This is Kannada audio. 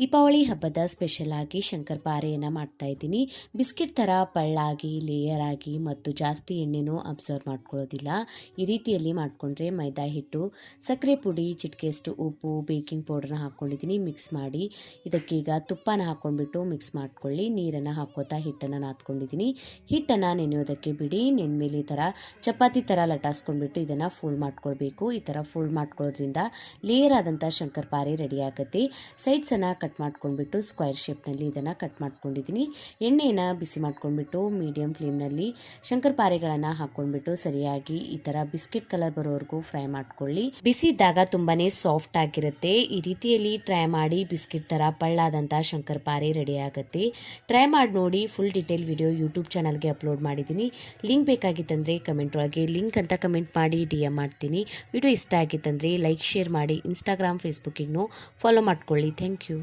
ದೀಪಾವಳಿ ಹಬ್ಬದ ಸ್ಪೆಷಲ್ ಆಗಿ ಶಂಕರ್ ಪಾರೆಯನ್ನು ಮಾಡ್ತಾ ಇದ್ದೀನಿ. ಬಿಸ್ಕೆಟ್ ಥರ ಪಳ್ಳಾಗಿ ಲೇಯರ್ ಆಗಿ ಮತ್ತು ಜಾಸ್ತಿ ಎಣ್ಣೆನೂ ಅಬ್ಸರ್ವ್ ಮಾಡ್ಕೊಳ್ಳೋದಿಲ್ಲ. ಈ ರೀತಿಯಲ್ಲಿ ಮಾಡಿಕೊಂಡ್ರೆ ಮೈದಾ ಹಿಟ್ಟು, ಸಕ್ಕರೆ ಪುಡಿ ಚಿಟಿಕೆಯಷ್ಟು ಉಪ್ಪು ಬೇಕಿಂಗ್ ಪೌಡ್ರನ್ನ ಹಾಕ್ಕೊಂಡಿದ್ದೀನಿ ಮಿಕ್ಸ್ ಮಾಡಿ. ಇದಕ್ಕೀಗ ತುಪ್ಪನ ಹಾಕ್ಕೊಂಡ್ಬಿಟ್ಟು ಮಿಕ್ಸ್ ಮಾಡ್ಕೊಳ್ಳಿ. ನೀರನ್ನು ಹಾಕೋತಾ ಹಿಟ್ಟನ್ನು ನಾದ್ಕೊಂಡಿದ್ದೀನಿ. ಹಿಟ್ಟನ್ನು ನೆನೆಯೋದಕ್ಕೆ ಬಿಡಿ. ನೆನ್ಮೇಲೆ ಈ ಥರ ಚಪಾತಿ ಥರ ಲಟಾಸ್ಕೊಂಡ್ಬಿಟ್ಟು ಇದನ್ನು ಫೋಲ್ಡ್ ಮಾಡ್ಕೊಳ್ಬೇಕು. ಈ ಥರ ಫೋಲ್ಡ್ ಮಾಡ್ಕೊಳ್ಳೋದ್ರಿಂದ ಲೇಯರ್ ಆದಂಥ ಶಂಕರ್ ಪಾರೆ ರೆಡಿ ಆಗುತ್ತೆ. ಸೈಡ್ಸನ್ನು ಕಟ್ ಮಾಡ್ಕೊಂಡ್ಬಿಟ್ಟು ಸ್ಕ್ವೈರ್ ಶೇಪ್ನಲ್ಲಿ ಇದನ್ನು ಕಟ್ ಮಾಡ್ಕೊಂಡಿದ್ದೀನಿ. ಎಣ್ಣೆನ ಬಿಸಿ ಮಾಡ್ಕೊಂಡ್ಬಿಟ್ಟು ಮೀಡಿಯಂ ಫ್ಲೇಮ್ನಲ್ಲಿ ಶಂಕರ್ ಪಾರೆಗಳನ್ನು ಹಾಕ್ಕೊಂಡ್ಬಿಟ್ಟು ಸರಿಯಾಗಿ ಈ ಥರ ಬಿಸ್ಕೆಟ್ ಕಲರ್ ಬರೋವರೆಗೂ ಫ್ರೈ ಮಾಡ್ಕೊಳ್ಳಿ. ಬಿಸಿ ಇದ್ದಾಗ ತುಂಬಾನೇ ಸಾಫ್ಟ್ ಆಗಿರುತ್ತೆ. ಈ ರೀತಿಯಲ್ಲಿ ಟ್ರೈ ಮಾಡಿ ಬಿಸ್ಕೆಟ್ ಥರ ಪಳ್ಳಾದಂಥ ಶಂಕರ್ ಪಾರೆ ರೆಡಿ ಆಗುತ್ತೆ. ಟ್ರೈ ಮಾಡಿ ನೋಡಿ, ಫುಲ್ ಡೀಟೇಲ್ ವಿಡಿಯೋ ಯೂಟ್ಯೂಬ್ ಚಾನಲ್ಗೆ ಅಪ್ಲೋಡ್ ಮಾಡಿದ್ದೀನಿ. ಲಿಂಕ್ ಬೇಕಾಗಿತ್ತಂದರೆ ಕಮೆಂಟ್ ಒಳಗೆ, ಲಿಂಕ್ ಅಂತ ಕಮೆಂಟ್ ಮಾಡಿ ಡಿ ಎಂ ಮಾಡ್ತೀನಿ. ವಿಡಿಯೋ ಇಷ್ಟ ಆಗಿತ್ತಂದರೆ ಲೈಕ್, ಶೇರ್ ಮಾಡಿ, ಇನ್ಸ್ಟಾಗ್ರಾಮ್ ಫೇಸ್ಬುಕ್ಕಿಗೂ ಫಾಲೋ ಮಾಡ್ಕೊಳ್ಳಿ. Thank you.